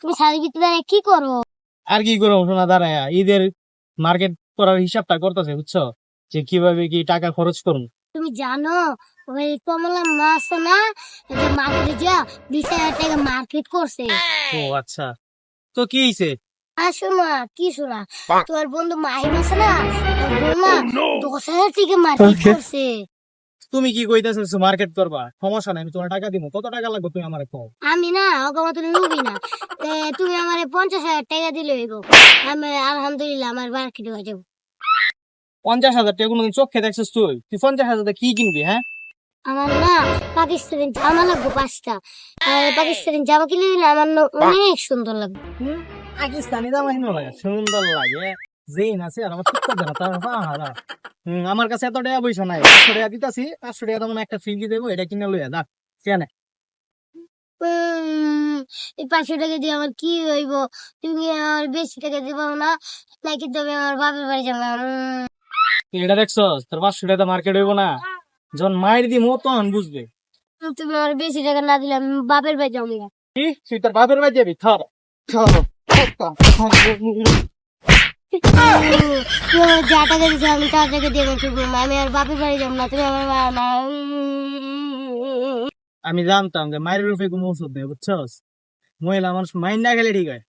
তুমি কি করো? আর কি করব শোনা দাঁড়ায়। ঈদের মার্কেট করার হিসাবটা করতেছে বুঝছ? যে কীভাবে কি টাকা খরচ করুন তুমি জানো ওই কমলা মাছ না যে মার্কেটে যা বিশ হাজার টাকা মার্কেট করছে। ও আচ্ছা। তো কি হয়েছে আর শোনা কি শোনা তোমার বন্ধু মাহিম আছে না বৌমা দশ হাজার টাকা মার্কেট করছে। তুমি কি কইতেছো মার্কেট করবা? সমস্যা নাই আমি তোমার টাকা দিব কত টাকা লাগবে তুমি আমার কও? আমি না ওকে মতো না। পঞ্চাশ হাজার টাকা দিলে হইব। আমি আলহামদুলিল্লাহ আমার মার্কেটে হয়ে যাব। পঞ্চাশ হাজার টাকা কোনোদিন চোখে দেখছিস তুই? তুই পঞ্চাশ হাজার কি কিনবি হ্যাঁ? আমার না পাকিস্তানি জামা লাগবে পাঁচটা। পাকিস্তানি জামা কিনে দিলে আমার অনেক সুন্দর লাগবে। পাকিস্তানি জামা হিনো লাগে সুন্দর লাগে। জেন আছে আর আমার টুকটা দেনা তার হারা। হম আমার কাছে এত টাকা পয়সা নাই। পাঁচশো টাকা দিতাছি পাঁচশো টাকা তেমন একটা ফ্রি দেবো এটা কিনে লইয়া দা কেন এই পাঁচশো টাকা দিয়ে আমার কি হইব? তুমি আমার বেশি টাকা দিবা না নাকি তবে আমার বাপের বাড়ি যাব? এটা দেখছস? তোর পাঁচশো টাকা মার্কেট হইব না। যখন মায়ের দি তখন বুঝবে। তুমি আমার বেশি টাকা না দিলে আমি বাপের বাড়ি যাব না। কি? তুই তোর বাপের বাড়ি যাবি? থর তুমি যা টাকা দিচ্ছে আমি তার টাকা দিয়ে আমি আমি আর বাপের বাড়ি যাব না তুমি আমার উম, আমি জানতাম যে মায়ের রূপে কোনো ওষুধ নেই, বুঝছস? মহিলা মানুষ মাইন না গেলে ঠিক হয়।